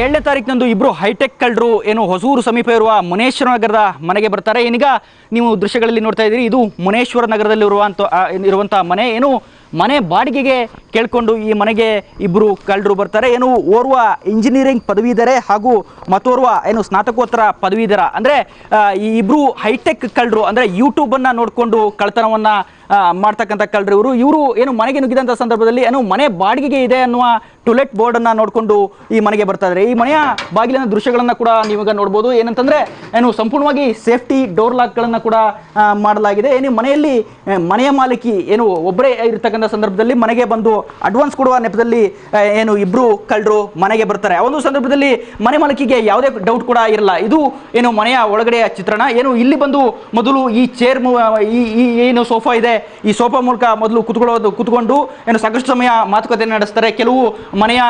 ಏಳನೇ ತಾರೀಕಿನಂದು ಇಬ್ಬರು ಹೈಟೆಕ್ ಕಳ್ಳರು ಏನು ಹೊಸೂರು ಸಮೀಪ ಇರುವ ಮುನೇಶ್ವರ ನಗರದ ಮನೆಗೆ ಬರ್ತಾರೆ. ಏನೀಗ ನೀವು ದೃಶ್ಯಗಳಲ್ಲಿ ನೋಡ್ತಾ ಇದ್ದೀರಿ, ಇದು ಮುನೇಶ್ವರ ನಗರದಲ್ಲಿರುವಂಥ ಇರುವಂಥ ಮನೆ. ಏನು ಮನೆ ಬಾಡಿಗೆಗೆ ಕೇಳಿಕೊಂಡು ಈ ಮನೆಗೆ ಇಬ್ಬರು ಕಳ್ಳರು ಬರ್ತಾರೆ. ಏನು ಓರ್ವ ಇಂಜಿನಿಯರಿಂಗ್ ಪದವೀಧರೆ ಹಾಗೂ ಮತ್ತೋರ್ವ ಏನು ಸ್ನಾತಕೋತ್ತರ ಪದವೀಧರ. ಅಂದರೆ ಈ ಇಬ್ಬರು ಹೈಟೆಕ್ ಕಳ್ಳರು, ಅಂದರೆ ಯೂಟ್ಯೂಬನ್ನು ನೋಡಿಕೊಂಡು ಕಳ್ತನವನ್ನು ಮಾಡ್ತಕ್ಕಂಥ ಕಳ್ಳರು ಇವರು. ಇವರು ಏನು ಮನೆಗೆ ನುಗ್ಗಿದಂಥ ಸಂದರ್ಭದಲ್ಲಿ ಏನು ಮನೆ ಬಾಡಿಗೆಗೆ ಇದೆ ಅನ್ನುವ ಟುಲೆಟ್ ಬೋರ್ಡನ್ನು ನೋಡಿಕೊಂಡು ಈ ಮನೆಗೆ ಬರ್ತಾ ಇದ್ದಾರೆ ಈ ಮನೆಯ ಬಾಗಿಲಿನ ದೃಶ್ಯಗಳನ್ನು ಕೂಡ ನೀವೀಗ ನೋಡ್ಬೋದು. ಏನಂತಂದರೆ, ಏನು ಸಂಪೂರ್ಣವಾಗಿ ಸೇಫ್ಟಿ ಡೋರ್ ಲಾಕ್ಗಳನ್ನು ಕೂಡ ಮಾಡಲಾಗಿದೆ. ಏನು ಮನೆಯಲ್ಲಿ ಮನೆಯ ಮಾಲಕಿ ಏನು ಒಬ್ಬರೇ ಇರತಕ್ಕಂಥ ಸಂದರ್ಭದಲ್ಲಿ ಮನೆಗೆ ಬಂದು ಅಡ್ವಾನ್ಸ್ ಕೊಡುವ ನೆಪದಲ್ಲಿ ಏನು ಇಬ್ಬರು ಕಳ್ಳರು ಮನೆಗೆ ಬರ್ತಾರೆ. ಆ ಒಂದು ಸಂದರ್ಭದಲ್ಲಿ ಮನೆ ಮಾಲೀಕಿಗೆ ಯಾವುದೇ ಡೌಟ್ ಕೂಡ ಇರಲ್ಲ. ಇದು ಏನು ಮನೆಯ ಒಳಗಡೆಯ ಚಿತ್ರಣ. ಏನು ಇಲ್ಲಿ ಬಂದು ಮೊದಲು ಈ ಚೇರ್ ಈ ಏನು ಸೋಫಾ ಇದೆ. ಈ ಸೋಫಾ ಮೂಲಕ ಮೊದಲು ಕುತ್ಕೊಳ್ಳೋದು ಕುತ್ಕೊಂಡು ಏನು ಸಾಕಷ್ಟು ಸಮಯ ಮಾತುಕತೆ ನಡೆಸ್ತಾರೆ. ಕೆಲವು ಮನೆಯ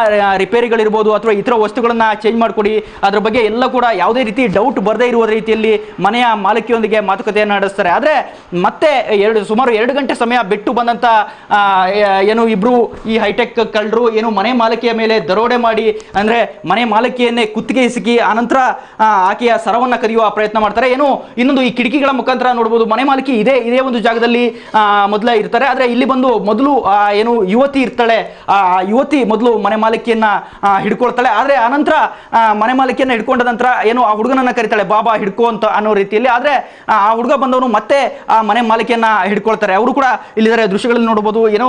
ರಿಪೇರಿಗಳಿರ್ಬೋದು ಅಥವಾ ಇತರ ವಸ್ತುಗಳನ್ನು ಚೇಂಜ್ ಮಾಡಿಕೊಡಿ. ಅದ್ರ ಬಗ್ಗೆ ಎಲ್ಲ ಕೂಡ ಯಾವುದೇ ರೀತಿ ಡೌಟ್ ಬರದೇ ಇರುವ ರೀತಿಯಲ್ಲಿ ಮನೆಯ ಮಾಲಕಿಯೊಂದಿಗೆ ಮಾತುಕತೆಯನ್ನು ನಡೆಸ್ತಾರೆ. ಆದರೆ ಮತ್ತೆ ಎರಡು ಸುಮಾರು ಎರಡು ಗಂಟೆ ಸಮಯ ಬಿಟ್ಟು ಬಂದಂಥ ಏನು ಇಬ್ಬರು ಈ ಹೈಟೆಕ್ ಕಳ್ಳರು, ಏನು ಮನೆ ಮಾಲಕಿಯ ಮೇಲೆ ದರೋಡೆ ಮಾಡಿ, ಅಂದರೆ ಮನೆ ಮಾಲಕಿಯನ್ನೇ ಕುತ್ತಿಗೆ ಇಸುಕಿ ಆನಂತರ ಆಕೆಯ ಸರವನ್ನು ಕದಿಯುವ ಪ್ರಯತ್ನ ಮಾಡ್ತಾರೆ. ಏನು ಇನ್ನೊಂದು ಈ ಕಿಟಕಿಗಳ ಮುಖಾಂತರ ನೋಡ್ಬೋದು, ಮನೆ ಮಾಲಕಿ ಇದೇ ಇದೇ ಒಂದು ಜಾಗದಲ್ಲಿ ಮೊದಲೇ ಇರ್ತಾರೆ. ಆದರೆ ಇಲ್ಲಿ ಬಂದು ಮೊದಲು ಏನು ಯುವತಿ ಇರ್ತಾಳೆ, ಆ ಯುವತಿ ಮೊದಲು ಮನೆ ಮಾಲಕಿಯನ್ನ ಹಿಡ್ಕೊಳ್ತಾಳೆ. ಆದರೆ ಆನಂತರ ಮನೆ ಮಾಲಕಿಯನ್ನ ಹಿಡ್ಕೊಂಡ ನಂತರ ಏನು ಆ ಹುಡುಗನನ್ನ ಕರಿತಾಳೆ, ಬಾಬಾ, ಹಿಡ್ಕೋ ಅಂತ ಅನ್ನೋ ರೀತಿಯಲ್ಲಿ. ಆದರೆ, ಆ ಹುಡುಗ ಬಂದವನು ಮತ್ತೆ ಆ ಮನೆ ಮಾಲಕಿಯನ್ನ ಹಿಡ್ಕೊಳ್ತಾರೆ. ಅವರು ಕೂಡ ಇಲ್ಲಿದ್ದಾರೆ ದೃಶ್ಯಗಳಲ್ಲಿ ನೋಡ್ಬೋದು. ಏನೋ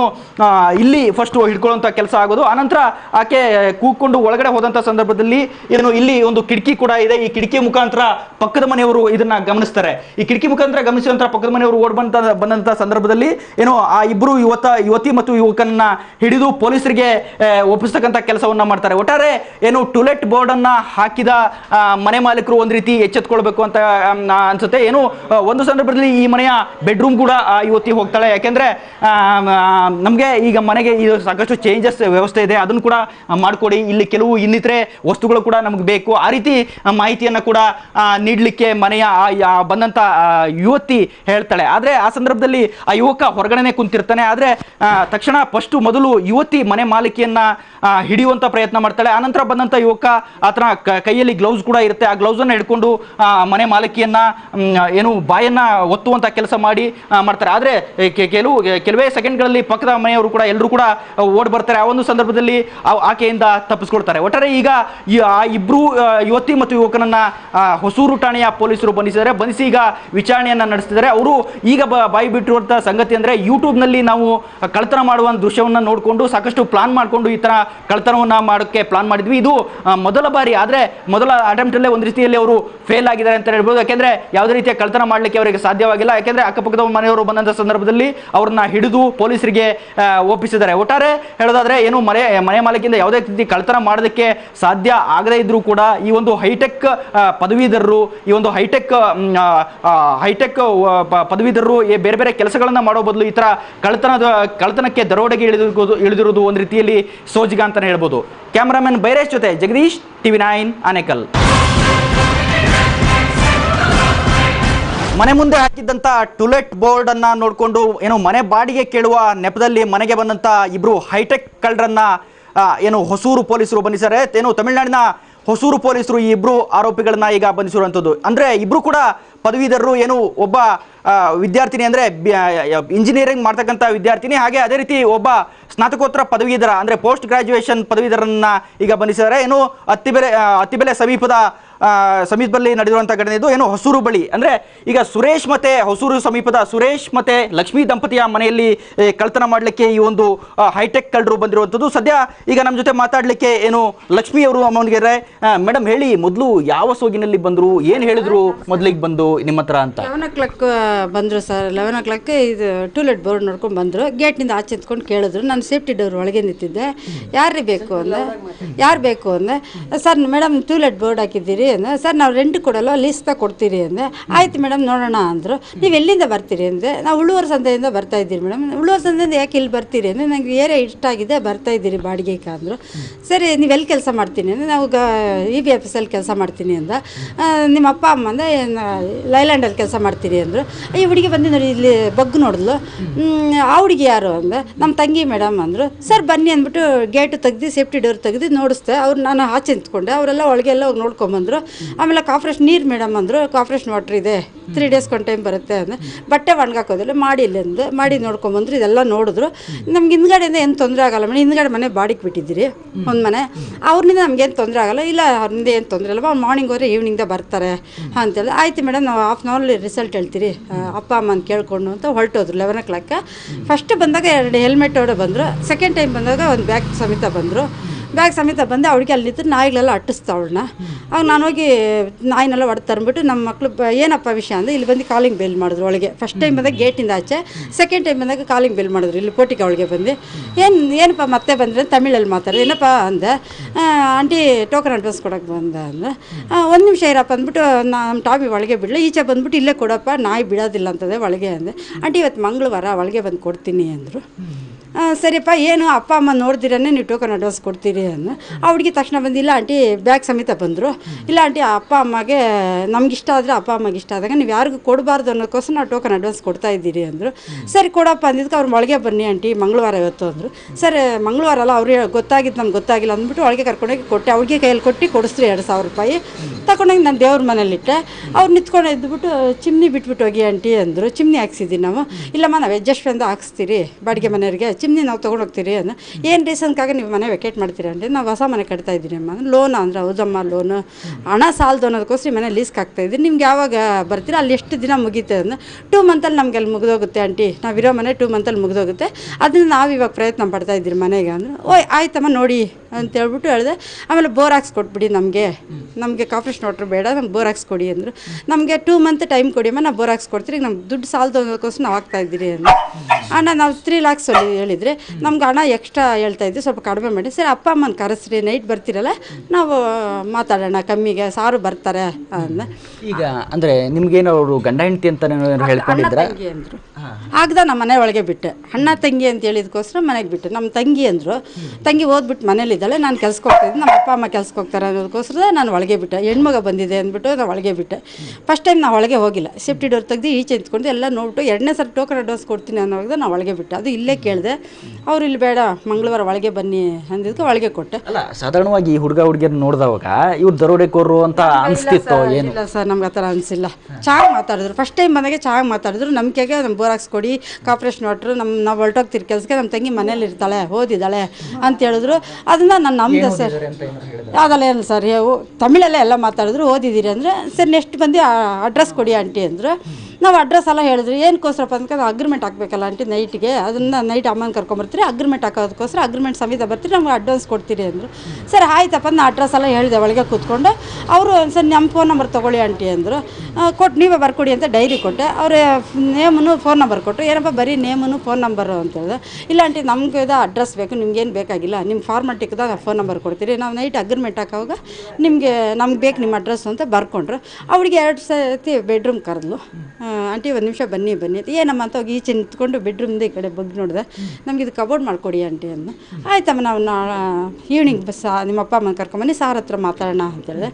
ಇಲ್ಲಿ ಫಸ್ಟ್ ಹಿಡ್ಕೊಳ್ಳುವಂಥ ಕೆಲಸ ಆಗೋದು. ಆನಂತರ ಆಕೆ ಕೂಕೊಂಡು ಒಳಗಡೆ ಹೋದಂಥ ಸಂದರ್ಭದಲ್ಲಿ ಏನು ಇಲ್ಲಿ ಒಂದು ಕಿಟಕಿ ಕೂಡ ಇದೆ. ಈ ಕಿಟಕಿ ಮುಖಾಂತರ ಪಕ್ಕದ ಮನೆಯವರು ಇದನ್ನ ಗಮನಿಸ್ತಾರೆ. ಈ ಕಿಟಕಿ ಮುಖಾಂತರ ಗಮನಿಸಿದ ನಂತರ ಪಕ್ಕದ ಮನೆಯವರು ಓಡ್ ಬಂದ ಬಂದಂಥ ಸಂದರ್ಭದಲ್ಲಿ ಏನು ಆ ಇಬ್ಬರು ಯುವತ, ಯುವತಿ ಮತ್ತು ಯುವಕನನ್ನ ಹಿಡಿದು ಪೊಲೀಸರಿಗೆ ಒಪ್ಪಿಸ್ತಕ್ಕಂಥ ಕೆಲಸವನ್ನ ಮಾಡ್ತಾರೆ. ಒಟ್ಟಾರೆ ಏನು ಟುಲೆಟ್ ಬೋರ್ಡ್ ಅನ್ನ ಹಾಕಿದ ಮನೆ ಮಾಲೀಕರು ಒಂದು ರೀತಿ ಎಚ್ಚೆತ್ಕೊಳ್ಬೇಕು ಅಂತ ಅನ್ಸುತ್ತೆ. ಏನು ಒಂದು ಸಂದರ್ಭದಲ್ಲಿ ಈ ಮನೆಯ ಬೆಡ್ರೂಮ್ ಕೂಡ ಆ ಯುವತಿ ಹೋಗ್ತಾಳೆ. ಯಾಕೆಂದ್ರೆ ನಮಗೆ ಈಗ ಮನೆಗೆ ಇದು ಸಾಕಷ್ಟು ಚೇಂಜಸ್ ವ್ಯವಸ್ಥೆ ಇದೆ. ಅದನ್ನು ಕೂಡ ಮಾಡಿಕೊಡಿ. ಇಲ್ಲಿ ಕೆಲವು ಇನ್ನಿತರೆ ವಸ್ತುಗಳು ಕೂಡ ನಮಗೆ ಬೇಕು. ಆ ರೀತಿ ಮಾಹಿತಿಯನ್ನ ಕೂಡ ನೀಡಲಿಕ್ಕೆ ಮನೆಯ ಬಂದಂಥ ಯುವತಿ ಹೇಳ್ತಾಳೆ. ಆದರೆ ಆ ಸಂದರ್ಭದಲ್ಲಿ ಆ ಯುವಕ ಹೊರಗಡೆನೆ ಕುಂತಿರ್ತಾನೆ. ಆದರೆ ತಕ್ಷಣ ಫಸ್ಟು ಮೊದಲು ಯುವತಿ ಮನೆ ಮಾಲಕಿಯನ್ನ ಹಿಡಿಯುವಂಥ ಪ್ರಯತ್ನ ಮಾಡ್ತಾಳೆ. ಆನಂತರ ಬಂದಂಥ ಯುವಕ ಆತನ ಕೈಯಲ್ಲಿ ಗ್ಲೌಸ್ ಕೂಡ ಇರುತ್ತೆ. ಆ ಗ್ಲೌಸನ್ನು ಹಿಡ್ಕೊಂಡು ಮನೆ ಮಾಲಕಿಯನ್ನ ಏನು ಬಾಯನ್ನ ಒತ್ತುವಂಥ ಕೆಲಸ ಮಾಡಿ ಮಾಡ್ತಾರೆ. ಆದರೆ ಕೆಲವು ಕೆಲವೇ ಸೆಕೆಂಡ್ಗಳಲ್ಲಿ ಪಕ್ಕದ ಮನೆಯವರು ಕೂಡ ಎಲ್ಲರೂ ಕೂಡ ಓಡ್ ಬರ್ತಾರೆ. ಆ ಒಂದು ಸಂದರ್ಭದಲ್ಲಿ ಆಕೆಯಿಂದ ತಪ್ಪಿಸ್ಕೊಳ್ತಾರೆ. ಒಟ್ಟಾರೆ ಈಗ ಆ ಇಬ್ರು ಯುವತಿ ಮತ್ತು ಯುವಕನನ್ನ ಹೊಸೂರು ಠಾಣೆಯ ಪೊಲೀಸರು ಬಂಧಿಸಿದ್ದಾರೆ. ಬಂಧಿಸಿ ಈಗ ವಿಚಾರಣೆಯನ್ನ ನಡೆಸ್ತಿದ್ದಾರೆ. ಅವರು ಈಗ ಬಾಯಿ ಬಿಟ್ಟಿರುವಂಥ ಸಂಗತಿ ಅಂದರೆ ಯೂಟ್ಯೂಬ್ನಲ್ಲಿ ನಾವು ಕಳ್ತನ ಮಾಡುವ ದೃಶ್ಯವನ್ನು ನೋಡಿಕೊಂಡು ಸಾಕಷ್ಟು ಪ್ಲಾನ್ ಮಾಡಿಕೊಂಡು ಈ ಥರ ಕಳ್ತನವನ್ನು ಮಾಡೋಕ್ಕೆ ಪ್ಲಾನ್ ಮಾಡಿದ್ವಿ. ಇದು ಮೊದಲ ಬಾರಿ. ಆದರೆ ಮೊದಲ ಅಟೆಂಪ್ಟಲ್ಲೇ ಒಂದು ರೀತಿಯಲ್ಲಿ ಅವರು ಫೇಲ್ ಆಗಿದ್ದಾರೆ ಅಂತ ಹೇಳ್ಬೋದು. ಯಾಕೆಂದರೆ ಯಾವುದೇ ರೀತಿಯ ಕಳ್ತನ ಮಾಡಲಿಕ್ಕೆ ಅವರಿಗೆ ಸಾಧ್ಯವಾಗಿಲ್ಲ. ಯಾಕೆಂದರೆ ಅಕ್ಕಪಕ್ಕದ ಮನೆಯವರು ಬಂದಂಥ ಸಂದರ್ಭದಲ್ಲಿ ಅವ್ರನ್ನ ಹಿಡಿದು ಪೊಲೀಸರಿಗೆ ಒಪ್ಪಿಸಿದ್ದಾರೆ. ಒಟ್ಟಾರೆ ಹೇಳೋದಾದ್ರೆ ಏನು ಮನೆ ಮನೆ ಮಾಲೀಕಿಂದ ಯಾವುದೇ ರೀತಿ ಕಳ್ತನ ಮಾಡೋದಕ್ಕೆ ಸಾಧ್ಯ ಆಗದೇ ಇದ್ರೂ ಕೂಡ ಈ ಒಂದು ಹೈಟೆಕ್ ಪದವೀಧರರು, ಈ ಒಂದು ಹೈಟೆಕ್ ಹೈಟೆಕ್ ಪದವೀಧರರು ಬೇರೆ ಬೇರೆ ಬೇರೆ ಕೆಲಸಗಳನ್ನು ಮಾಡೋ ಬದಲು ಈ ಥರ ಕಳ್ತನದ ಕಳ್ತನಕ್ಕೆ ದರೋಡೆಗೆ ಇಳಿದಿರುವುದು ಇಳಿದಿರುವುದು ಒಂದು ರೀತಿಯಲ್ಲಿ ಸೋಜಿಗ ಅಂತಲೇ ಹೇಳ್ಬೋದು. ಕ್ಯಾಮ್ರಾಮನ್ ಬೈರೇಶ್ ಜೊತೆ ಜಗದೀಶ್, ಟಿವಿ ನೈನ್, ಆನೇಕಲ್. ಮನೆ ಮುಂದೆ ಹಾಕಿದ್ದಂಥ ಟುಲೆಟ್ ಬೋರ್ಡ್ ಅನ್ನ ನೋಡಿಕೊಂಡು ಏನು ಮನೆ ಬಾಡಿಗೆ ಕೇಳುವ ನೆಪದಲ್ಲಿ ಮನೆಗೆ ಬಂದಂಥ ಇಬ್ರು ಹೈಟೆಕ್ ಕಳ್ಳರನ್ನ ಏನು ಹೊಸೂರು ಪೊಲೀಸರು ಬಂಧಿಸಿದ್ದಾರೆ ಏನು ತಮಿಳುನಾಡಿನ ಹೊಸೂರು ಪೊಲೀಸರು ಈ ಇಬ್ರು ಆರೋಪಿಗಳನ್ನ ಈಗ ಬಂಧಿಸಿರುವಂಥದ್ದು. ಅಂದ್ರೆ ಇಬ್ರು ಕೂಡ ಪದವೀಧರರು ಏನು ಒಬ್ಬ ವಿದ್ಯಾರ್ಥಿನಿ ಅಂದ್ರೆ ಇಂಜಿನಿಯರಿಂಗ್ ಮಾಡ್ತಕ್ಕಂಥ ವಿದ್ಯಾರ್ಥಿನಿ, ಹಾಗೆ ಅದೇ ರೀತಿ ಒಬ್ಬ ಸ್ನಾತಕೋತ್ತರ ಪದವೀಧರ, ಅಂದ್ರೆ ಪೋಸ್ಟ್ ಗ್ರಾಜುಯೇಷನ್ ಪದವೀಧರನ್ನ ಈಗ ಬಂಧಿಸಿದ್ದಾರೆ. ಏನು ಅತ್ತಿಬೆಲೆ ಅತ್ತಿಬೆಲೆ ಸಮೀಪದ ಸಮೀಪದಲ್ಲಿ ನಡೆದಿರುವಂಥ ಘಟನೆ ಇದು. ಏನು ಹೊಸೂರು ಬಳಿ. ಅಂದರೆ ಈಗ ಸುರೇಶ್ ಮತ್ತೆ ಹೊಸೂರು ಸಮೀಪದ ಸುರೇಶ್ ಮತ್ತೆ ಲಕ್ಷ್ಮೀ ದಂಪತಿಯ ಮನೆಯಲ್ಲಿ ಕಳ್ತನ ಮಾಡಲಿಕ್ಕೆ ಈ ಒಂದು ಹೈಟೆಕ್ ಕಳ್ಳರು ಬಂದಿರುವಂಥದ್ದು. ಸದ್ಯ ಈಗ ನಮ್ಮ ಜೊತೆ ಮಾತಾಡಲಿಕ್ಕೆ ಏನು ಲಕ್ಷ್ಮಿ ಅವರು ಅಮ್ಮನಿಗೆ ಮೇಡಮ್ ಹೇಳಿ, ಮೊದಲು ಯಾವ ಸೋಗಿನಲ್ಲಿ ಬಂದರು, ಏನು ಹೇಳಿದ್ರು ಮೊದಲಿಗೆ ಬಂದು ನಿಮ್ಮ ಹತ್ರ ಅಂತ? ಲೆವೆನ್ ಓ ಕ್ಲಾಕ್ ಬಂದರು ಸರ್ ಲೆವೆನ್ ಓ ಕ್ಲಾಕ್ ಇದು ಟೂಲೆಟ್ ಬೋರ್ಡ್ ನೋಡ್ಕೊಂಡು ಬಂದರು. ಗೇಟ್ನಿಂದ ಆಚೆ ನಿಂತ್ಕೊಂಡು ಕೇಳಿದ್ರು. ನಾನು ಸೇಫ್ಟಿ ಡೋರ್ ಒಳಗೆ ನಿಂತಿದ್ದೆ. ಯಾರು ಬೇಕು ಅಂದ್ರೆ ಯಾರು ಬೇಕು ಅಂದ್ರೆ ಸರ್, ಮೇಡಮ್ ಟೂಲೆಟ್ ಬೋರ್ಡ್ ಹಾಕಿದ್ದೀರಿ. ಅಂದರೆ ಸರ್ ನಾವು ರೆಂಟ್ ಕೊಡಲ್ಲ ಲೀಸ್ದಾಗ ಕೊಡ್ತೀರಿ ಅಂದೆ. ಆಯ್ತು ಮೇಡಮ್ ನೋಡೋಣ ಅಂದರು. ನೀವು ಎಲ್ಲಿಂದ ಬರ್ತೀರಿ? ಅಂದೆ. ನಾವು ಉಳುವರ ಸಂತೆಯಿಂದ ಬರ್ತಾ ಇದ್ದೀರಿ ಮೇಡಮ್ ಉಳುವರ ಸಂತೆಯಿಂದ ಯಾಕೆ ಇಲ್ಲಿ ಬರ್ತೀರಿ? ಅಂದರೆ ನನಗೆ ಏರಿಯಾ ಇಷ್ಟ ಆಗಿದೆ ಬರ್ತಾ ಇದ್ದೀರಿ ಬಾಡಿಗೆಗೆ ಅಂದರು. ಸರಿ ನೀವು ಎಲ್ಲಿ ಕೆಲಸ ಮಾಡ್ತೀನಿ? ಅಂದರೆ ನಾವು ಗ ಇ ಬಿ ಆಫೀಸಲ್ಲಿ ಕೆಲಸ ಮಾಡ್ತೀನಿ ಅಂದ. ನಿಮ್ಮ ಅಪ್ಪ ಅಮ್ಮ ಅಂದರೆ ಲೈಲ್ಯಾಂಡಲ್ಲಿ ಕೆಲಸ ಮಾಡ್ತೀರಿ ಅಂದರು. ಈ ಹುಡುಗಿ ಬಂದು ನೋಡಿ ಇಲ್ಲಿ ಬಗ್ಗು ನೋಡಿದ್ಲು. ಆ ಹುಡುಗಿ ಯಾರು? ಅಂದೆ. ನಮ್ಮ ತಂಗಿ ಮೇಡಮ್ ಅಂದರು. ಸರ್ ಬನ್ನಿ ಅಂದ್ಬಿಟ್ಟು ಗೇಟು ತೆಗ್ದು ಸೇಫ್ಟಿ ಡೋರ್ ತೆಗ್ದು ನೋಡಿಸ್ದೆ. ಅವ್ರು ನಾನು ಆಚೆ ನಿಂತ್ಕೊಂಡೆ. ಅವರೆಲ್ಲ ಒಳಗೆಲ್ಲ ಹೋಗಿ ನೋಡ್ಕೊಂಬಂದರು. ಆಮೇಲೆ ಕಾಫ್ರೆಶ್ ನೀರು ಮೇಡಮ್ ಅಂದರು ಕಾಫ್ರೆಶ್ ವಾಟ್ರ್ ಇದೆ. ತ್ರೀ ಡೇಸ್ ಟೈಮ್ ಬರುತ್ತೆ ಅಂದರೆ. ಬಟ್ಟೆ ಒಣಗಾಕೋದಿಲ್ಲ ಮಾಡಿ ಇಲ್ಲಿ ಅಂದೆ ಮಾಡಿ ನೋಡ್ಕೊಂಬಂದ್ರು ಇದೆಲ್ಲ ನೋಡಿದ್ರು. ನಮ್ಗೆ ಹಿಂದ್ಗಡೆಯಿಂದ ಏನು ತೊಂದರೆ ಆಗಲ್ಲ ಮೇಡಮ್. ಹಿಂದ್ಗಡೆ ಮನೆ ಬಾಡಿಗೆ ಬಿಟ್ಟಿದ್ದೀರಿ, ಒಂದು ಮನೆ. ಅವ್ರನ್ನಿಂದ ನಮ್ಗೇನು ತೊಂದರೆ ಆಗಲ್ಲ. ಇಲ್ಲ ಅವ್ರಿಂದ ಏನು ತೊಂದರೆ ಇಲ್ಲವಾ ಮಾರ್ನಿಂಗ್ ಹೋದ್ರೆ ಈವ್ನಿಂಗ್ದ ಬರ್ತಾರೆ ಅಂತೇಳಿ ಆಯ್ತು ಮೇಡಮ್ ನಾವು ಹಾಫ್ ಆನ್ ಅವರ್ಲಿ ರಿಸಲ್ಟ್ ಹೇಳ್ತೀರಿ. ಅಪ್ಪ ಅಮ್ಮನ ಕೇಳಿಕೊಂಡು ಅಂತ ಹೊರಟೋದ್ರು ಲೆವೆನ್ ಓ ಕ್ಲಾಕ್ ಫಸ್ಟ್ ಬಂದಾಗ ಎರಡು ಹೆಲ್ಮೆಟ್ ಹೊಡೆ ಬಂದರು. ಸೆಕೆಂಡ್ ಟೈಮ್ ಬಂದಾಗ ಒಂದು ಬ್ಯಾಗ್ ಸಮೇತ ಬಂದರು. ಬ್ಯಾಗ್ ಸಮೇತ ಬಂದೆ, ಅವಳಿಗೆ ಅಲ್ಲಿ ನಿಂತು ನಾಯಿಗಳೆಲ್ಲ ಅಟ್ಟಿಸ್ತಾ ಅವಳನ್ನ. ಆಗ ನಾನು ಹೋಗಿ ನಾಯಿನೆಲ್ಲ ಹೊಡೆದು ತರ್ಬಿಟ್ಟು ನಮ್ಮ ಮಕ್ಕಳು ಏನಪ್ಪ ವಿಷಯ ಅಂದರೆ ಇಲ್ಲಿ ಬಂದು ಕಾಲಿಂಗ್ ಬೆಲ್ ಮಾಡಿದ್ರು ಅವಳಿಗೆ. ಫಸ್ಟ್ ಟೈಮ್ ಬಂದಾಗ ಗೇಟಿಂದ ಆಚೆ ಸೆಕೆಂಡ್ ಟೈಮ್ ಬಂದಾಗ ಕಾಲಿಂಗ್ ಬೆಲ್ ಮಾಡಿದ್ರು, ಇಲ್ಲಿ ಕೋಟಿಗೆ ಅವಳಿಗೆ ಬಂದು. ಏನು, ಏನಪ್ಪ ಮತ್ತೆ ಬಂದರೆ ತಮಿಳಲ್ಲಿ ಮಾತಾಡಿ ಏನಪ್ಪ ಅಂದೆ. ಆಂಟಿ ಟೋಕನ್ ಅಡ್ರೆಸ್ ಕೊಡೋಕೆ ಬಂದ ಅಂದ್ರೆ ಒಂದು ನಿಮಿಷ ಇರಪ್ಪ ಅಂದ್ಬಿಟ್ಟು ನಮ್ಮ ಟಾಬಿ ಒಳಗೆ ಬಿಡಲಿ, ಈಚೆ ಬಂದ್ಬಿಟ್ಟು ಇಲ್ಲೇ ಕೊಡಪ್ಪ, ನಾಯಿ ಬಿಡೋದಿಲ್ಲ ಅಂತದೆ ಒಳಗೆ ಅಂದೆ. ಆಂಟಿ ಇವತ್ತು ಮಂಗಳವಾರ, ಒಳಗೆ ಬಂದು ಕೊಡ್ತೀನಿ ಅಂದರು. ಸರಿಯಪ್ಪ, ಏನು ಅಪ್ಪ, ಅಮ್ಮ ನೋಡ್ದಿರನೇ ನೀವು ಟೋಕನ್ ಅಡ್ವಾನ್ಸ್ ಕೊಡ್ತೀರಿ ಅಂದ ಆ ಹುಡುಗಿ ತಕ್ಷಣ ಇಲ್ಲ ಆಂಟಿ ಬ್ಯಾಗ್ ಸಮೇತ ಬಂದರು. ಇಲ್ಲ, ಆಂಟಿ ಅಪ್ಪ, ಅಮ್ಮಗೆ ನಮ್ಗೆ ಇಷ್ಟ ಆದರೆ ಅಪ್ಪ, ಅಮ್ಮಗೆ ಇಷ್ಟ ಆದಾಗ ನೀವು ಯಾರಿಗೂ ಕೊಡಬಾರ್ದು ಅನ್ನೋಕ್ಕೋಸ್ಕರ ನಾವು ಟೋಕನ್ ಅಡ್ವಾನ್ಸ್ ಕೊಡ್ತಾ ಇದ್ದೀರಿ ಅಂದರು. ಸರಿ, ಕೊಡಪ್ಪ ಅಂದಿದ್ದಕ್ಕೆ ಅವ್ರು ಮೊಳಗೆ ಬನ್ನಿ, ಆಂಟಿ, ಮಂಗಳವಾರ ಇವತ್ತು, ಅಂದರು. ಸರಿ, ಮಂಗಳವಾರ ಅಲ್ಲ ಅವ್ರಿಗೆ ಗೊತ್ತಾಗಿದ್ದು ನಮ್ಗೆ ಗೊತ್ತಾಗಿಲ್ಲ ಅಂದ್ಬಿಟ್ಟು ಒಳಗೆ ಕರ್ಕೊಂಡೋಗಿ ಕೊಟ್ಟೆ. ಅವ್ರಿಗೆ ಕೈಯಲ್ಲಿ ಕೊಟ್ಟು, ಕೊಡಿಸ್ರಿ ಎರಡು ಸಾವಿರ ರೂಪಾಯಿ. ತಗೊಂಡೋಗಿ ನಾನು ದೇವ್ರ ಮನೇಲಿಟ್ಟೆ ಅವ್ರು ನಿಂತ್ಕೊಂಡು ಇದ್ಬಿಟ್ಟು, ಚಿಮ್ನಿ ಬಿಟ್ಬಿಟ್ಟು ಹೋಗಿ, ಆಂಟಿ, ಅಂದರು. ಚಿಮ್ನಿ ಹಾಕ್ಸಿದ್ದೀವಿ ನಾವು. ಇಲ್ಲಮ್ಮ, ನಾವು ಎಜ್ಜಸ್ಟ್ ಅಂತ ಹಾಕ್ಸ್ತೀರಿ, ಬಾಡಿಗೆ ಮನೆಯವ್ರಿಗೆ ಚಿಮ್ನಿ ನಾವು ತೊಗೊಂಡೋಗ್ತೀರಿ ಹೋಗ್ತೀರಿ ಅಂದ ಏನು ರೀಸನ್ಕಾಗ ನೀವು ಮನೆ ವೆಕೇಟ್ ಮಾಡ್ತೀರಿ ಅಂದರೆ ನಾವು ಹೊಸ ಮನೆ ಕಟ್ತಾ ಇದ್ದೀನಿ ಅಮ್ಮ. ಲೋನ್ ಅಂದ್ರೆ ಹೌದಮ್ಮ ಲೋನು ಹಣ ಸಾಲದು ಅನ್ನೋದಕ್ಕೋಸ್ಕರ ಮನೆ ಲೀಸ್ಗೆ ಇದ್ದೀರಿ. ನಿಮ್ಗೆ ಯಾವಾಗ ಬರ್ತೀರ? ಅಲ್ಲಿ ಎಷ್ಟು ದಿನ ಮುಗೀತೆ ಅಂದರೆ ಟೂ ಮಂತಲ್ಲಿ ನಮ್ಗೆ ಅಲ್ಲಿ ಮುಗಿದೋಗುತ್ತೆ ಆಂಟಿ ನಾವಿರೋ ಮನೆ ಟೂ ಮಂತಲ್ಲಿ ಮುಗಿದೋಗುತ್ತೆ. ಅದನ್ನ ನಾವು ಇವಾಗ ಪ್ರಯತ್ನ ಪಡ್ತಾ ಇದ್ದೀರಿ ಮನೆಗೆ ಅಂದ್ರೆ. ಓಯ್, ಆಯ್ತಮ್ಮ ನೋಡಿ ಅಂತ ಹೇಳ್ಬಿಟ್ಟು ಹೇಳಿದೆ. ಆಮೇಲೆ ಬೋರ್ ಹಾಕ್ಸ್ ಕೊಟ್ಬಿಡಿ ನಮಗೆ. ನಮಗೆ ಕಾಫಿ ವಾಟ್ರ್ ಬೇಡ, ನಮ್ಗೆ ಬೋರ್ ಹಾಕ್ಸ್ ಕೊಡಿ ಅಂದರು. ನಮಗೆ ಟೂ ಮಂತ್ ಟೈಮ್ ಕೊಡಿ ಅಮ್ಮ. ನಾವು ಬೋರ್ ಹಾಕ್ಸ್ ಕೊಡ್ತೀರಿ. ನಮ್ಗೆ ದುಡ್ಡು ಸಾಲದು ಅನ್ನೋದಕ್ಕೋಸ್ಕರ ನಾವು ಹಾಕ್ತಾ ಇದ್ದೀರಿ ಅಂದರೆ ಅಣ್ಣ, ನಾವು ತ್ರೀ ಲ್ಯಾಕ್ಸ್ ಹೇಳಿದರೆ ನಮ್ಗೆ ಹಣ ಎಕ್ಸ್ಟ್ರಾ ಹೇಳ್ತಾ ಇದ್ದೆ ಸ್ವಲ್ಪ ಕಡಿಮೆ ಮಾಡಿ. ಸರಿ ಅಪ್ಪ ಅಮ್ಮನ ಕರೆಸ್ರಿ ನೈಟ್ ಬರ್ತೀರಲ್ಲ ನಾವು ಮಾತಾಡೋಣ ಕಮ್ಮಿಗೆ ಸಾರು ಬರ್ತಾರೆ ಅಂದ. ಈಗ ಅಂದ್ರೆ ನಿಮ್ಗೇನು ಅವರು ಗಂಡ ಹೆಂಡತಿ ಅಂತ ಹೇಳ್ಕೊಂಡಿದ್ರ? ತಂಗಿ ಅಂದರು. ಆಗದ ನಮ್ಮ ಮನೆ ಒಳಗೆ ಬಿಟ್ಟೆ. ಅಣ್ಣ ತಂಗಿ ಅಂತ ಹೇಳಿದಕ್ಕೋಸ್ಕರ ಮನೆಗೆ ಬಿಟ್ಟೆ. ನಮ್ಮ ತಂಗಿ ಅಂದರು. ತಂಗಿ ಓದ್ಬಿಟ್ಟು ಮನೇಲಿದ್ದಾಳೆ ನಾನು ಕೆಲ್ಸಕ್ಕೆ ಹೋಗ್ತಿದ್ದೆ ನಮ್ಮ ಅಪ್ಪ ಅಮ್ಮ ಕೆಲ್ಸಕ್ಕೆ ಹೋಗ್ತಾರೆ ಅನ್ನೋದಕ್ಕೋಸ್ಕರ ನಾನು ಒಳಗೆ ಬಿಟ್ಟೆ. ಹೆಣ್ಮಗ ಬಂದಿದೆ ಅಂದ್ಬಿಟ್ಟು ನಾನು ಒಳಗೆ ಬಿಟ್ಟೆ. ಫಸ್ಟ್ ಟೈಮ್ ನಾವು ಒಳಗೆ ಹೋಗಿಲ್ಲ. ಸೇಫ್ಟಿ ಡೋರ್ ತೆಗ್ದು ಈಚೆ ನಿಂತ್ಕೊಂಡು ಎಲ್ಲ ನೋಡ್ಬಿಟ್ಟು ಎರಡನೇ ಸಲ ಟೋಕನ್ ಡೋಸ್ ಕೊಡ್ತೀನಿ ಅನ್ನೋವಾಗ ನಾನು ಒಳಗೆ ಬಿಟ್ಟೆ. ಅದು ಇಲ್ಲೇ ಕೇಳಿದೆ. ಅವ್ರು ಇಲ್ಲಿ ಬೇಡ ಮಂಗಳವಾರ ಒಳಗೆ ಬನ್ನಿ ಅಂದಿದ್ದು ಒಳಗೆ ಕೊಟ್ಟೆ. ಅಲ್ಲ ಸಾಧಾರಣವಾಗಿ ಈ ಹುಡುಗ ಹುಡುಗಿಯರ್ ನೋಡಿದವಾಗ ಇವ್ರು ದರೋಡೆಕೋರು ಅಂತ ಅನಿಸ್ತಿತ್ತು ಏನು? ಇಲ್ಲ ಸರ್ ನಮ್ಗೆ ಆ ಥರ ಅನಿಸಿಲ್ಲ. ಚೆನ್ನಾಗಿ ಮಾತಾಡಿದ್ರು. ಫಸ್ಟ್ ಟೈಮ್ ಬಂದಾಗೆ ಚೆನ್ನಾಗಿ ಮಾತಾಡಿದ್ರು. ನಂಬಿಕೆಗೆ ನಮ್ಮ ಬೋರ್ ಹಾಕ್ಸ್ಕೊಡಿ ಕಾಪ್ರೇಷನ್ ವಾಟ್ರು ನಮ್ಮ ನಾವು ಹೊರಟೋಗ್ತಿರ್ ಕೆಲಸಕ್ಕೆ ನಮ್ಮ ತಂಗಿ ಮನೇಲಿ ಇರ್ತಾಳೆ ಓದಿದ್ದಾಳೆ ಅಂತ ಹೇಳಿದ್ರು. ಅದನ್ನ ನಾನು ನಂಬಿದೆ ಸರ್. ಅದಲ್ಲ ಏನು ಸರ್ ತಮಿಳಲ್ಲೇ ಎಲ್ಲ ಮಾತಾಡಿದ್ರು. ಓದಿದ್ದೀರಿ ಅಂದರೆ ಸರ್ ನೆಕ್ಸ್ಟ್ ಬಂದು ಅಡ್ರೆಸ್ ಕೊಡಿ ಆಂಟಿ ಅಂದರು. ನಾವು ಅಡ್ರೆಸ್ ಎಲ್ಲ ಹೇಳಿದ್ರಿ ಏನಕ್ಕೋಸ್ಕರಪ್ಪ ಅಂತ ಅಗ್ರಿಮೆಂಟ್ ಹಾಕಬೇಕಲ್ಲ ಆಂಟಿ ನೈಟ್ಗೆ ಅದನ್ನು ನೈಟ್ ಅಮ್ಮನ ಕರ್ಕೊಂಬರ್ತೀರಿ ಅಗ್ರಿಮೆಂಟ್ ಹಾಕೋದಕ್ಕೋಸ್ಕರ ಅಗ್ರಿಮೆಂಟ್ ಸಮೇತ ಬರ್ತೀರಿ, ನಮ್ಗೆ ಅಡ್ವಾನ್ಸ್ ಕೊಡ್ತೀರಿ ಅಂದರು. ಸರ್, ಆಯ್ತಪ್ಪ ನಾನು ಅಡ್ರೆಸ್ ಎಲ್ಲ ಹೇಳಿದೆ, ಒಳಗೆ ಕೂತ್ಕೊಂಡು ಅವರು ಸರ್ ನಮ್ಮ ಫೋನ್ ನಂಬರ್ ತೊಗೊಳ್ಳಿ ಆಂಟಿ ಅಂದರು. ಕೊಟ್ಟು ನೀವೇ ಬರ್ಕೊಡಿ ಅಂತ ಡೈರಿ ಕೊಟ್ಟೆ. ಅವ್ರ ನೇಮನ್ನು ಫೋನ್ ನಂಬರ್ ಕೊಟ್ಟರು ಏನಪ್ಪ, ಬರೀ ನೇಮನ್ನು ಫೋನ್ ನಂಬರು ಅಂತ ಇಲ್ಲ ಆಂಟಿ ನಮ್ಗೆ ಇದು ಅಡ್ರೆಸ್ ಬೇಕು ನಿಮ್ಗೇನು ಬೇಕಾಗಿಲ್ಲ. ನಿಮ್ಮ ಫಾರ್ಮಾಟಿಕ್ದ ಫೋನ್ ನಂಬರ್ ಕೊಡ್ತೀರಿ. ನಾವು ನೈಟ್ ಅಗ್ರಿಮೆಂಟ್ ಹಾಕೋವಾಗ ನಿಮಗೆ, ನಮ್ಗೆ ಬೇಕು ನಿಮ್ಮ ಅಡ್ರೆಸ್ ಅಂತ ಬರ್ಕೊಂಡ್ರು. ಅವಳಿಗೆ ಎರಡು ಸತಿ ಬೆಡ್ರೂಮ್ ಕರೆದ್ಲು. ಆಂಟಿ ಒಂದು ನಿಮಿಷ ಬನ್ನಿ ಬನ್ನಿ ಏನಮ್ಮ ಅಂತ ಹೋಗಿ ಈಚೆ ನಿಂತ್ಕೊಂಡು ಬೆಡ್ರೂಮ್ದು ಈ ಕಡೆ ಬಗ್ಗೆ ನೋಡಿದೆ. ನಮ್ಗೆ ಇದು ಕಬೋರ್ಡ್ ಮಾಡಿಕೊಡಿ ಆಂಟಿ ಅಂದ ಆಯ್ತಮ್ಮ, ನಾವು ನಾ ಈವ್ನಿಂಗ್ ಬಸ್ ನಿಮ್ಮ ಅಪ್ಪ ಅಮ್ಮನ ಕರ್ಕೊಂಬನ್ನಿ ಸಾರ್ ಹತ್ರ ಮಾತಾಡೋಣ ಅಂತ ಹೇಳಿದೆ.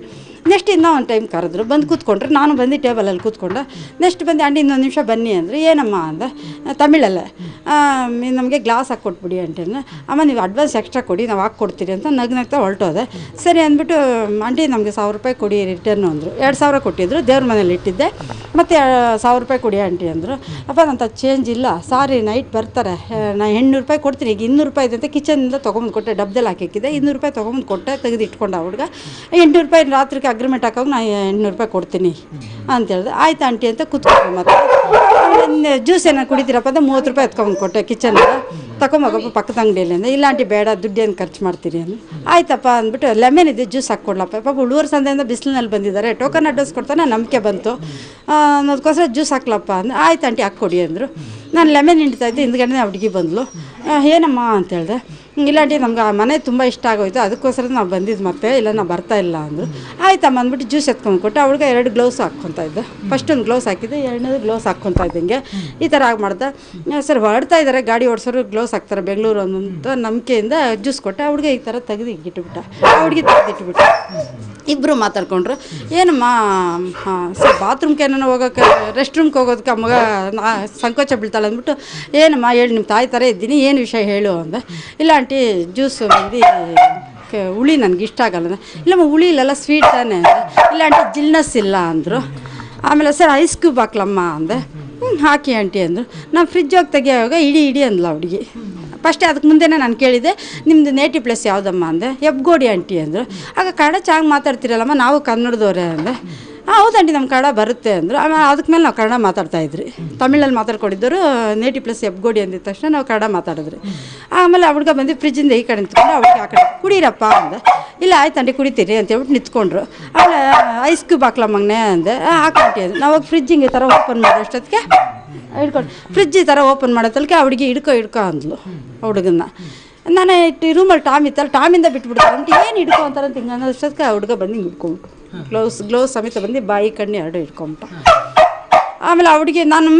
ನೆಕ್ಸ್ಟ್ ಇನ್ನೂ ಒಂದು ಟೈಮ್ ಕರೆದ್ರು. ಬಂದು ಕೂತ್ಕೊಂಡ್ರು. ನಾನು ಬಂದು ಟೇಬಲಲ್ಲಿ ಕೂತ್ಕೊಂಡೆ. ನೆಕ್ಸ್ಟ್ ಬಂದು ಆಂಟಿ ಇನ್ನೊಂದು ನಿಮಿಷ ಬನ್ನಿ ಅಂದರೆ. ಏನಮ್ಮ? ಅಂದೆ. ತಮಿಳಲ್ಲೇ. ನಮಗೆ ಗ್ಲಾಸ್ ಹಾಕ್ಕೊಟ್ಬಿಡಿ ಅಂದ್ರೆ ಅಮ್ಮ, ನೀವು ಅಡ್ವಾನ್ಸ್ ಎಕ್ಸ್ಟ್ರಾ ಕೊಡಿ. ನಾವು ಹಾಕ್ಕೊಡ್ತೀರಿ ಅಂತ ನಗ್ ನಗ್ತಾ ಹೊರಟೋದೆ. ಸರಿ ಅಂದ್ಬಿಟ್ಟು ಆಂಟಿ ನಮಗೆ ಸಾವಿರ ರೂಪಾಯಿ ಕೊಡಿ ರಿಟರ್ನು ಅಂದರು. ಎರಡು ಸಾವಿರ ಕೊಟ್ಟಿದ್ರು. ದೇವ್ರ ಮನೇಲಿ ಇಟ್ಟಿದ್ದೆ. ಮತ್ತು ಸಾವಿರ ರೂಪಾಯಿ ಕೊಡಿ ಆಂಟಿ ಅಂದರು. ಅಪ್ಪ, ನಂತ ಚೇಂಜ್ ಇಲ್ಲ. ಸಾರಿ ನೈಟ್ ಬರ್ತಾರೆ. ನಾನು ಎಂಟ್ನೂರು ರೂಪಾಯಿ ಕೊಡ್ತೀನಿ. ಈಗ ಇನ್ನೂರು ರೂಪಾಯಿ ಅಂತ ಕಿಚನಿಂದ ತೊಗೊಂಬಂದು ಕೊಟ್ಟೆ. ಡಬ್ದಲ್ಲಿ ಹಾಕಿಕ್ಕಿದ್ದೆ ಇನ್ನೂರು ರೂಪಾಯಿ ತೊಗೊಂಬಂದು ಕೊಟ್ಟೆ. ತೆಗೆದು ಇಟ್ಕೊಂಡ ಹುಡುಗ. ಎಂಟುನೂರು ರೂಪಾಯಿ ರಾತ್ರಿಗೆ ಅಗ್ರಿಮೆಂಟ್ ಹಾಕೋಕೆ ನಾನು ಎಂಟ್ನೂರು ರೂಪಾಯಿ ಕೊಡ್ತೀನಿ ಅಂತ ಹೇಳಿದೆ. ಆಯ್ತು ಆಂಟಿ ಅಂತ ಕೂತ್ಕೊಂಡು ಮತ್ತೆ. ಜ್ಯೂಸ್ ಏನಾರು ಕುಡಿತೀರಪ್ಪ ಅಂದ್ರೆ ಮೂವತ್ತು ರೂಪಾಯಿ ಎತ್ಕೊಂಡು ಕೊಟ್ಟೆ ಕಿಚನ್ ತಗೊಂಬೋಗಪ್ಪ ಪಕ್ಕದ ಅಂಗಡಿಯಲ್ಲಿ ಅಂದರೆ ಇಲ್ಲ ಆಂಟಿ ಬೇಡ ದುಡ್ಡೇನು ಖರ್ಚು ಮಾಡ್ತೀರಿ ಅಂದು ಆಯ್ತಪ್ಪ ಅಂದ್ಬಿಟ್ಟು ಲೆಮನ್ ಇದೆ ಜ್ಯೂಸ್ ಹಾಕ್ಕೊಡ್ಲಪ್ಪ ಪಾಪ ಉಳುವರ್ ಸಂದೆಯಿಂದ ಬಿಸಿಲಿನಲ್ಲಿ ಬಂದಿದ್ದಾರೆ. ಟೋಕನ್ ಅಡ್ರೆಸ್ ಕೊಡ್ತಾನೆ ನಂಬಿಕೆ ಬಂತು. ಆ, ಅನ್ನೋದಕ್ಕೋಸ್ಕರ ಜ್ಯೂಸ್ ಹಾಕ್ಲಪ್ಪ ಅಂದ್ರೆ ಆಯ್ತು ಆಂಟಿ ಹಾಕ್ಕೊಡಿ ಅಂದರು. ನಾನು ಲೆಮನ್ ಹಿಂಡ್ತಾ ಇದ್ದೆ ಹಿಂದ್ಗಡೆ ಹುಡುಗಿ ಬಂದ್ಲು. ಏನಮ್ಮ? ಅಂತ ಹೇಳಿದೆ. ಇಲ್ಲಾಂಟಿ ನಮ್ಗೆ ಆ ಮನೆ ತುಂಬ ಇಷ್ಟ ಆಗೋಯ್ತು. ಅದಕ್ಕೋಸ್ಕರ ನಾವು ಬಂದಿದ್ದು ಮತ್ತೆ, ಇಲ್ಲ ನಾವು ಬರ್ತಾ ಇಲ್ಲ ಅಂದರು. ಆಯ್ತಮ್ಮ ಅಂದ್ಬಿಟ್ಟು ಜ್ಯೂಸ್ ಎತ್ಕೊಂಡು ಕೊಟ್ಟು, ಅವಳಿಗೆ ಎರಡು ಗ್ಲೌಸ್ ಹಾಕ್ಕೊತಾ ಇದ್ದೆ. ಫಸ್ಟ್ ಒಂದು ಗ್ಲೌಸ್ ಹಾಕಿದ್ದೆ, ಎರಡನೇದು ಗ್ಲೌಸ್ ಹಾಕ್ಕೊತಾ ಇದ್ದಂಗೆ ಈ ಥರ ಆಗಿ ಮಾಡ್ದೆ. ಸರ್ ಹೊರಡ್ತಾ ಇದ್ದಾರೆ ಗಾಡಿ ಓಡಿಸೋರು ಗ್ಲೌಸ್ ಹಾಕ್ತಾರೆ, ಬೆಂಗಳೂರು ಅಂತ ನಂಬಿಕೆಯಿಂದ ಜ್ಯೂಸ್ ಕೊಟ್ಟೆ. ಅವ್ಳಿಗೆ ಈ ಥರ ತೆಗೆದು ಇಟ್ಬಿಟ್ಟ. ತೆಗೆದಿಟ್ಬಿಟ್ಟೆ ತೆಗೆದಿಟ್ಬಿಟ್ಟ. ಇಬ್ಬರು ಮಾತಾಡ್ಕೊಂಡ್ರು. ಏನಮ್ಮ ಸರ್ ಬಾತ್ರೂಮ್ಗೆ ಏನೋ ಹೋಗೋಕೆ ರೆಸ್ಟ್ ರೂಮ್ಗೆ ಹೋಗೋದಕ್ಕೆ ಮಗ ನಾ ಸಂಕೋಚ ಬೀಳ್ತಾಳೆ ಅಂದ್ಬಿಟ್ಟು, ಏನಮ್ಮ ಹೇಳಿ ನಿಮ್ಮ ತಾಯಿ ಥರ ಇದ್ದೀನಿ, ಏನು ವಿಷಯ ಹೇಳು ಅಂದೆ. ಇಲ್ಲ ಆಂಟಿ ಜ್ಯೂಸು ಬಂದು ಹುಳಿ ನನಗೆ ಇಷ್ಟ ಆಗಲ್ಲ. ಇಲ್ಲಮ್ಮ ಹುಳಿ ಇಲ್ಲಲ್ಲ ಸ್ವೀಟ್ ತಾನೇ ಇಲ್ಲ ಆಂಟಿ, ಜಿಲ್ನಸ್ ಇಲ್ಲ ಅಂದರು. ಆಮೇಲೆ, ಸರ್ ಐಸ್ ಕ್ಯೂಬ್ ಹಾಕ್ಲಮ್ಮ ಅಂದೆ. ಹ್ಞೂ ಹಾಕಿ ಆಂಟಿ ಅಂದರು. ನಾನು ಫ್ರಿಜ್ ಹೋಗಿ ತೆಗಿಯೋವಾಗ, ಇಡಿ ಇಡಿ ಅಂದ್ಲ ಹುಡುಗಿ. ಫಸ್ಟೇ ಅದಕ್ಕೆ ಮುಂದೆನೇ ನಾನು ಕೇಳಿದೆ ನಿಮ್ಮದು ನೇಟಿವ್ ಪ್ಲೇಸ್ ಯಾವುದಮ್ಮ? ಅಂದೆ ಹೆಬ್ಗೋಡಿ ಆಂಟಿ ಅಂದರು. ಆಗ ಕನ್ನಡ ಚೆನ್ನಾಗಿ ಮಾತಾಡ್ತಿರಲ್ಲಮ್ಮ ನಾವು ಕನ್ನಡದವರೇ ಅಂದೆ. ಹಾಂ ಆಂಟಿ ನಮ್ಮ ಕನ್ನಡ ಬರುತ್ತೆ ಅಂದರು. ಆಮೇಲೆ ಅದಕ್ಕೆ ಮೇಲೆ ನಾವು ಕನ್ನಡ ಮಾತಾಡ್ತಾ ಇದ್ರಿ. ತಮಿಳಲ್ಲಿ ಮಾತಾಡ್ಕೊಂಡಿದ್ದರು ನೇಟಿವ್ ಪ್ಲೇಸ್ ಹೆಬ್ಗೋಡಿ ಅಂದಿದ ತಕ್ಷಣ ನಾವು ಕನ್ನಡ ಮಾತಾಡಿದ್ರಿ. ಆಮೇಲೆ ಹುಡುಗ ಬಂದು ಫ್ರಿಜ್ಜಿಂದ ಈ ಕಡೆ ನಿಂತ್ಕೊಂಡು ಅವ್ಳಿಗೆ ಆ ಕಡೆ ಕುಡೀರಪ್ಪ ಅಂದೆ. ಇಲ್ಲ ಆಯ್ತು ಆಂಟಿ ಕುಡಿತೀರಿ ಅಂತ ಹೇಳ್ಬಿಟ್ಟು ನಿಂತ್ಕೊಂಡ್ರು. ಆಮೇಲೆ ಐಸ್ ಕ್ಯೂಬ್ ಹಾಕ್ಲಮ್ಮಂಗನೆ ಅಂದೆ. "ಆ, ಹಾಕಂಟಿ ಅಂದೆ ನಾವು ಫ್ರಿಜ್ಜಿಂಗ್ ಈ ಥರ ಓಪನ್ ಮಾಡೋ ಅಷ್ಟೊತ್ತಿಗೆ ಹಿಡ್ಕೊಂಡು. ಫ್ರಿಜ್ ಈ ಥರ ಓಪನ್ ಆ ಅವಳಿಗೆ ಹಿಡ್ಕೊ ಹಿಡ್ಕೊ ಅಂದ್ಲು ಹುಡುಗನ್ನ. ನಾನು ಇಟ್ಟು ರೂಮಲ್ಲಿ ಟಾಮ್ ಇತ್ತಲ್ಲ ಟಾಮಿಂದ ಬಿಟ್ಬಿಡ್ತಾರೆ ಅಂತ ಏನು ಹಿಡ್ಕೊ ಅಂತಾರೆ ಅಂತ ಹಿಂಗೆ ಅನ್ನೋಷ್ಟೊತ್ತಿಗೆ ಆ ಹುಡುಗ ಬಂದು ಹಿಂಗೆ ಹಿಡ್ಕೊಂಬಿಟ್ಟು ಗ್ಲೌಸ್ ಗ್ಲೌಸ್ ಸಮೇತ ಬಂದು ಬಾಯಿ, ಕಣ್ಣು ಎರಡು ಹಿಡ್ಕೊಂಬಿಟ್ಟ. ಆಮೇಲೆ ಆ ಹುಡುಗಿ ನಾನು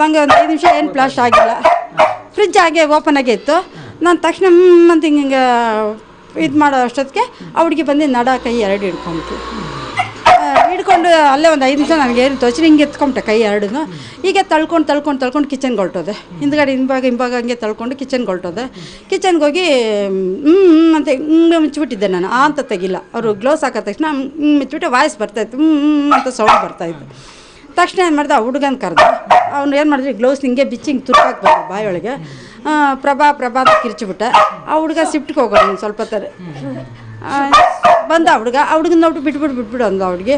ನಂಗೆ ಒಂದು ಐದು ನಿಮಿಷ ಏನು ಫ್ಲಾಶ್ ಆಗಿಲ್ಲ. ಫ್ರಿಜ್ ಹಾಗೆ ಓಪನ್ ಆಗೇ ಇತ್ತು. ನಾನು ತಕ್ಷಣ ಅಂತ ಹಿಂಗೆ ಇದು ಮಾಡೋ ಅಷ್ಟೊತ್ತಿಗೆ ಆ ಹುಡುಗಿ ಬಂದು ನಡ, ಕೈ ಎರಡು ಹಿಡ್ಕೊಂಬಿಟ್ಟು ಹಿಡ್ಕೊಂಡು ಅಲ್ಲೇ ಒಂದು ಐದು ನಿಮಿಷ ನನಗೆ ಏನು ತೋಚಿ ಹಿಂಗೆ ಎತ್ಕೊಂಬಿಟ್ಟೆ ಕೈ ಎರಡೂ ಹೀಗೆ ತಳ್ಕೊಂಡು ತಳ್ಕೊಂಡು ತಳ್ಕೊಂಡು ಕಿಚನ್ಗೆ ಹೊರಟೋದೆ. ಹಿಂದ್ಗಡೆ ಹಿಂಭಾಗ ಹಿಂಭಾಗ ಹಂಗೆ ತಳ್ಕೊಂಡು ಕಿಚನ್ಗೆ ಹೊರಟೋದೆ. ಕಿಚನ್ಗೆ ಹೋಗಿ ಹ್ಞೂ ಅಂತ ಹಿಂಗೆ ಮುಚ್ಚಿಬಿಟ್ಟಿದ್ದೆ ನಾನು. ಆ ಅಂತ ತೆಗಿಲ್ಲ. ಅವರು ಗ್ಲೌಸ್ ಹಾಕಿದ ತಕ್ಷಣ ಹ್ಞೂ ಮುಚ್ಚಿಬಿಟ್ಟು ವಾಯ್ಸ್ ಬರ್ತಾಯಿತ್ತು ಹ್ಞೂ ಅಂತ ಸೌಂಡ್ ಬರ್ತಾಯಿತ್ತು ತಕ್ಷಣ ಏನು ಮಾಡಿದೆ, ಆ ಹುಡುಗನ ಕರೆದ. ಅವ್ನು ಏನು ಮಾಡಿದ್ರಿ ಗ್ಲೌಸ್ ಹಿಂಗೆ ಬಿಚ್ಚಿ ಹಿಂಗೆ ತುರ್ಕಾಕ್ ಬಂದ ಬಾಯೊಳಗೆ. ಪ್ರಭಾ ಪ್ರಭಾ ಅಂತ ಕಿರ್ಚಿಬಿಟ್ಟೆ. ಆ ಹುಡುಗ ಶಿಫ್ಟ್ಗೆ ಹೋಗೋಣ ಸ್ವಲ್ಪ ತರ ಬಂದ ಹುಡುಗ ಆ ಹುಡುಗನ ನೋಡ್ಬಿಟ್ಟು ಬಿಟ್ಬಿಡು ಬಿಟ್ಬಿಡು ಅಂದ ಅವ್ಳಿಗೆ.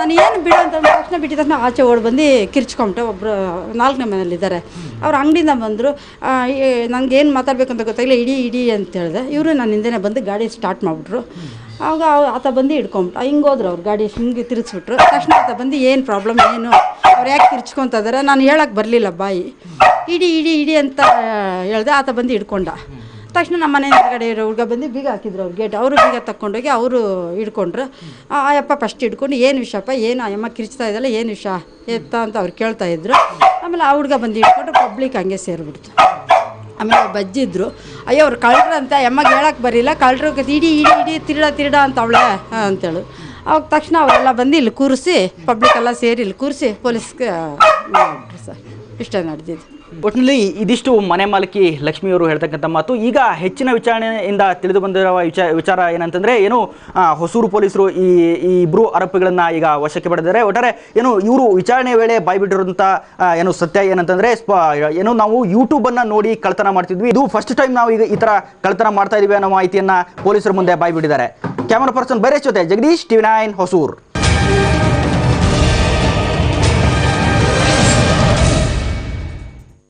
ನಾನು ಏನು ಬಿಡು ಅಂತ ತಕ್ಷಣ ಬಿಟ್ಟಿದ ತಕ್ಷಣ ಆಚೆ ಓಡಿ ಬಂದು ಕಿರ್ಚ್ಕೊಂಬಿಟ್ಟೆ ಒಬ್ಬರು ನಾಲ್ಕನೇ ಮನೇಲಿದ್ದಾರೆ ಅವ್ರು ಅಂಗಡಿಯಿಂದ ಬಂದರು ನನಗೆ ಏನು ಮಾತಾಡ್ಬೇಕು ಅಂತ ಗೊತ್ತಾಗಲಿಲ್ಲ, ಇಡೀ ಇಡೀ ಅಂತ ಹೇಳಿದೆ. ಇವರು ನನ್ನ ಹಿಂದೆ ಬಂದು ಗಾಡಿ ಸ್ಟಾರ್ಟ್ ಮಾಡಿಬಿಟ್ರು. ಆವಾಗ ಆತ ಬಂದು ಹಿಡ್ಕೊಂಬಿಟ್ಟು ಹಿಂಗೆ ಹೋದ್ರು ಅವ್ರು ಗಾಡಿ ಹಿಂಗೆ ತಿರ್ಗಿಸ್ಬಿಟ್ರು. ತಕ್ಷಣ ಆತ ಬಂದು ಏನು ಪ್ರಾಬ್ಲಮ್ ಏನು? ಅವ್ರು ಯಾಕೆ ತಿರ್ಚ್ಕೊತ ಇದ್ದಾರೆ ನಾನು ಹೇಳಕ್ಕೆ ಬರಲಿಲ್ಲ, ಬಾಯಿ. ಇಡಿ ಇಡಿ ಇಡಿ ಅಂತ ಹೇಳಿದೆ, ಆತ ಬಂದು ಹಿಡ್ಕೊಂಡ. ತಕ್ಷಣ ನಮ್ಮ ಮನೆ ಕಡೆ ಇರೋ ಹುಡುಗ ಬಂದು ಬೀಗ ಹಾಕಿದ್ರು ಅವ್ರು ಗೇಟ್ ಅವರು ಬೀಗ ತಕ್ಕೊಂಡೋಗಿ ಅವರು ಹಿಡ್ಕೊಂಡ್ರು. ಆ, ಅಯ್ಯಪ್ಪ ಫಸ್ಟ್ ಹಿಡ್ಕೊಂಡು, ಏನು ವಿಷಯಪ್ಪ? ಏನು ಅಯ್ಯಮ್ಮ ಕಿರ್ಚ್ತಾ ಇದ್ದಲ್ಲ ಏನು ವಿಷಯ? ಎತ್ತ? ಅಂತ ಅವ್ರು ಕೇಳ್ತಾ ಇದ್ರು. ಆಮೇಲೆ ಆ ಹುಡುಗ ಬಂದು ಹಿಡ್ಕೊಂಡು ಪಬ್ಲಿಕ್ ಹಂಗೆ ಸೇರಿಬಿಡ್ತು. ಆಮೇಲೆ ಬಜ್ಜಿದ್ರು. ಅಯ್ಯೋ, ಅವ್ರು ಕಳ್ರ ಅಂತ ಯಮ್ಮಗೆ ಹೇಳಕ್ಕೆ ಬರಲಿಲ್ಲ. ಕಳ್ಳರು ಇಡೀ ಇಡೀ ಇಡೀ ತಿರ್ಡ ತಿರ್ಡ ಅಂತ ಅವಳೆ. ಅಂತೇಳು. ಅವಾಗ ತಕ್ಷಣ ಅವರೆಲ್ಲ ಬಂದು ಇಲ್ಲಿ ಕೂರಿಸಿ ಪಬ್ಲಿಕ್ ಎಲ್ಲ ಸೇರಿ ಇಲ್ಲಿ ಕೂರಿಸಿ, ಪೊಲೀಸ್ಗೆ ಸರ್ ಇಷ್ಟ ನಡೆದಿದ್ದು. ಒಟ್ಟಿನಲ್ಲಿ ಇದಿಷ್ಟು ಮನೆ ಮಾಲಕಿ ಲಕ್ಷ್ಮಿಯವರು ಹೇಳ್ತಕ್ಕಂಥ ಮಾತು. ಈಗ ಹೆಚ್ಚಿನ ವಿಚಾರಣೆಯಿಂದ ತಿಳಿದು ಬಂದಿರುವ ವಿಚಾರ ವಿಚಾರ ಏನಂತಂದ್ರೆ, ಏನು ಹೊಸೂರು ಪೊಲೀಸರು ಈ ಈ ಇಬ್ರು ಆರೋಪಿಗಳನ್ನು ಈಗ ವಶಕ್ಕೆ ಪಡೆದಿದ್ದಾರೆ. ಒಟ್ಟಾರೆ, ಏನು, ಇವರು ವಿಚಾರಣೆ ವೇಳೆ ಬಾಯ್ಬಿಟ್ಟಿರುವಂಥ ಏನು ಸತ್ಯ ಏನಂತಂದ್ರೆ, ಸ್ಪ, ಏನು, ನಾವು ಯೂಟ್ಯೂಬ್ ಅನ್ನ ನೋಡಿ ಕಳ್ತನ ಮಾಡ್ತಿದ್ವಿ. ಇದು ಫಸ್ಟ್ ಟೈಮ್ ನಾವು ಈಗ ಈ ತರ ಕಳ್ತನ ಮಾಡ್ತಾ ಇದ್ದೀವಿ ಅನ್ನೋ ಮಾಹಿತಿಯನ್ನ ಪೊಲೀಸರ ಮುಂದೆ ಬಾಯ್ಬಿಟ್ಟಿದ್ದಾರೆ. ಕ್ಯಾಮರಾ ಪರ್ಸನ್ ಬೈರೇಶ್ ಜೊತೆ ಜಗದೀಶ್ ಟಿವಿ ನೈನ್ ಹೊಸೂರು.